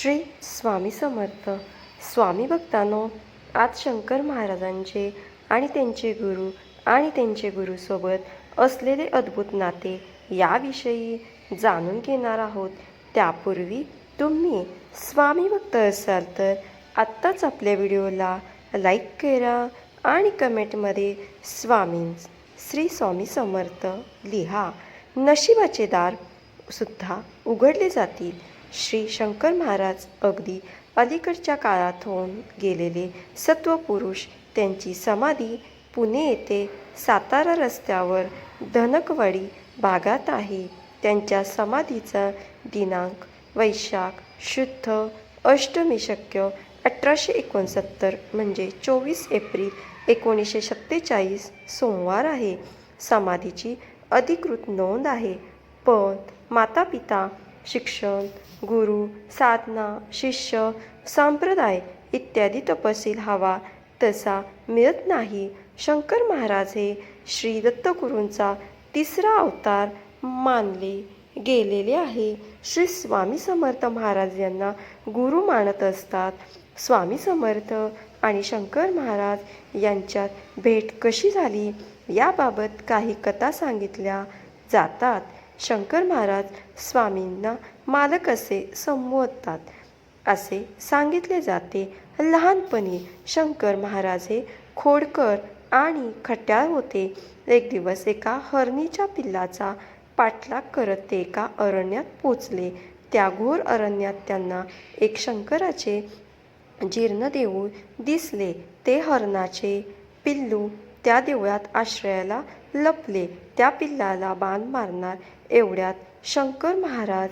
श्री स्वामी समर्थ. स्वामी भक्तांनो आज शंकर महाराजांचे आणि त्यांचे गुरु आणि त्यांचे गुरुसोबत असलेले अद्भुत नाते याविषयी जाणून घेणार आहोत. त्यापूर्वी तुम्ही स्वामी भक्त असाल तर आत्ताच आपल्या व्हिडिओला लाईक करा आणि कमेंटमध्ये स्वामी श्री स्वामी समर्थ लिहा. नशिबाचे दार सुद्धा उघडले जातील. श्री शंकर महाराज अगदी अलीकडच्या काळात होऊन गेलेले सत्वपुरुष त्यांची समाधी पुणे येथे सातारा रस्त्यावर धनकवाडी भागात आहे. त्यांच्या समाधीचा दिनांक वैशाख शुद्ध अष्टमी शक्य अठराशे एकोणसत्तर म्हणजे चोवीस एप्रिल एकोणीसशे सत्तेचाळीस सोमवार आहे. समाधीची अधिकृत नोंद आहे. पण माता पिता शिक्षण गुरु साधना शिष्य संप्रदाय इत्यादी तपशील हवा. तसा मिळत नाही. शंकर महाराज हे श्री दत्तगुरूंचा तिसरा अवतार मानले गेलेले आहे. श्री स्वामी समर्थ महाराज यांना गुरु मानत असतात. स्वामी समर्थ आणि शंकर महाराज यांच्यात भेट कशी झाली? याबाबत काही कथा सांगितल्या जातात. शंकर महाराज स्वामींना मालक असे संबोधतात. असे सांगितले जाते. लहानपणी शंकर महाराज हे खोडकर आणि खट्याळ होते. एक दिवस एका हरणीच्या पिल्लाचा पाठलाग करत ते एका अरण्यात पोचले. त्या घोर अरण्यात त्यांना एक शंकराचे जीर्ण देऊळ दिसले. ते हरणाचे पिल्लू त्या देवळात आश्रयाला लपले त्या पिल्लाला बाण मारणार एवढ्यात शंकर महाराज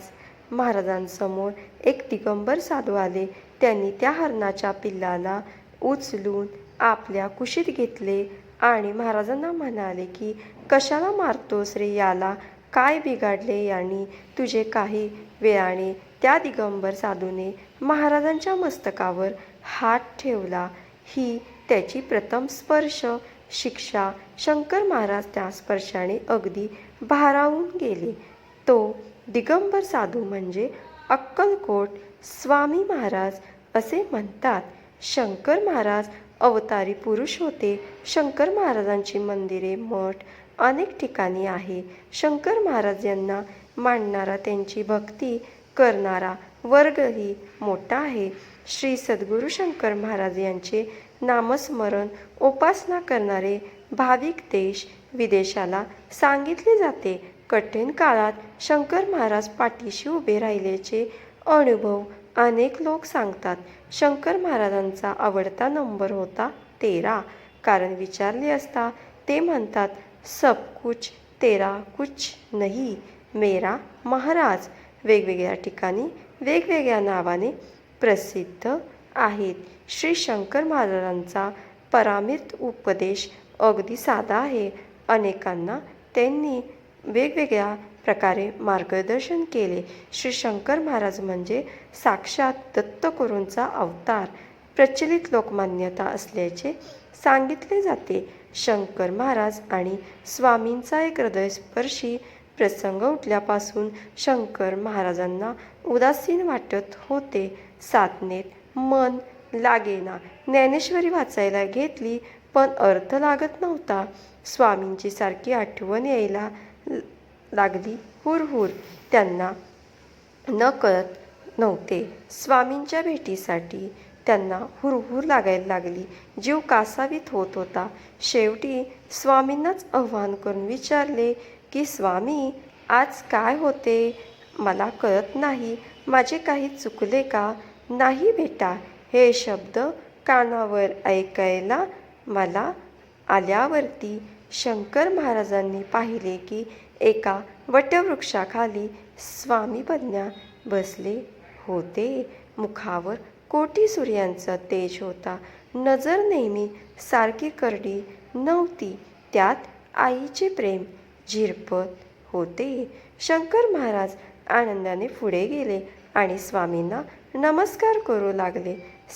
महाराजांसमोर एक दिगंबर साधू आले. त्यांनी त्या हरणाच्या पिल्लाला उचलून आपल्या कुशीत घेतले आणि महाराजांना म्हणाले की कशाला मारतोस रे याला? काय बिघाडले यांनी? तुझे काही वेळाने त्या दिगंबर साधूने महाराजांच्या मस्तकावर हात ठेवला. ही त्याची प्रथम स्पर्श शिक्षा शंकर महाराज त्या स्पर्शाने अगदी भारावून गेले. तो दिगंबर साधू म्हणजे अक्कलकोट स्वामी महाराज असे म्हणतात. शंकर महाराज अवतारी पुरुष होते. शंकर महाराजांची मंदिरे मठ अनेक ठिकाणी आहे. शंकर महाराज यांना मांडणारा त्यांची भक्ती करणारा वर्गही मोठा आहे. श्री सद्गुरू शंकर महाराज यांचे नामस्मरण उपासना करणारे भाविक देश विदेशाला सांगितले जाते. कठीण काळात शंकर महाराज पाठीशी उभे राहिल्याचे अनुभव अनेक लोक सांगतात. शंकर महाराजांचा आवडता नंबर होता तेरा. कारण विचारले असता ते म्हणतात सब कुछ तेरा कुछ नाही मेरा महाराज. वेगवेगळ्या ठिकाणी वेगवेगळ्या नावाने प्रसिद्ध आहेत. श्री शंकर महाराजांचा परामित उपदेश अगदी साधा आहे. अनेकांना त्यांनी वेगवेगळ्या प्रकारे मार्गदर्शन केले. श्री शंकर महाराज म्हणजे साक्षात दत्तगुरूंचा अवतार. प्रचलित लोकमान्यता असल्याचे सांगितले जाते. शंकर महाराज आणि स्वामींचा एक हृदयस्पर्शी प्रसंग उठल्यापासून शंकर महाराजांना उदासीन वाटत होते. साधनेत मन लागेना. ज्ञानेश्वरी वाचायला घेतली पण अर्थ लागत नव्हता. स्वामींची सारखी आठवण यायला लागली हुरहुर. त्यांना न कळत नव्हते. स्वामींच्या भेटीसाठी त्यांना हुरहुर लागायला लागली. जीव कासावीत होत होता. शेवटी स्वामींनाच आव्हान करून विचारले की स्वामी आज काय होते? मला कळत नाही. माझे काही चुकले का? नाही बेटा हे शब्द कानावर ऐकायला मला आल्यावरती शंकर महाराजांनी पाहिले की एका वटवृक्षाखाली स्वामी पज्ञा बसले होते. मुखावर कोटी सूर्यांचा तेज होता. नजर नेहमी सारखी करडी नव्हती. त्यात आईचे प्रेम झिरपत होते. शंकर महाराज आनंदाने पुढे गेले आणि स्वामींना नमस्कार करू लागले.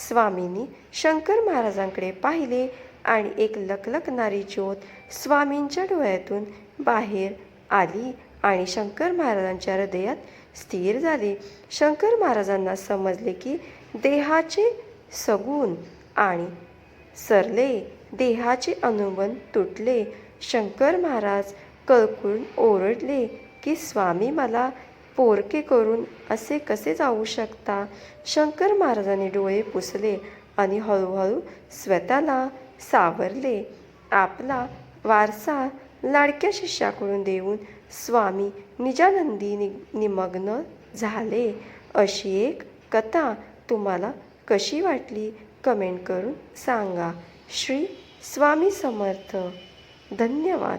स्वामींनी शंकर महाराजांकडे पाहिले आणि एक लकलकणारी ज्योत स्वामींच्या डोळ्यातून बाहेर आली आणि शंकर महाराजांच्या हृदयात स्थिर झाले. शंकर महाराजांना समजले की देहाचे सगुण आणि सरले देहाचे अनुबंध तुटले. शंकर महाराज कळकळून ओरडले की स्वामी मला पोरके करून असे कसे जाऊ शकता? शंकर महाराजांनी डोळे पुसले आणि हळूहळू स्वतःला सावरले. आपला वारसा लाडक्या शिष्याकडून देऊन स्वामी निजानंदी नि निमग्न झाले. अशी एक कथा तुम्हाला कशी वाटली? कमेंट करून सांगा. श्री स्वामी समर्थ. धन्यवाद.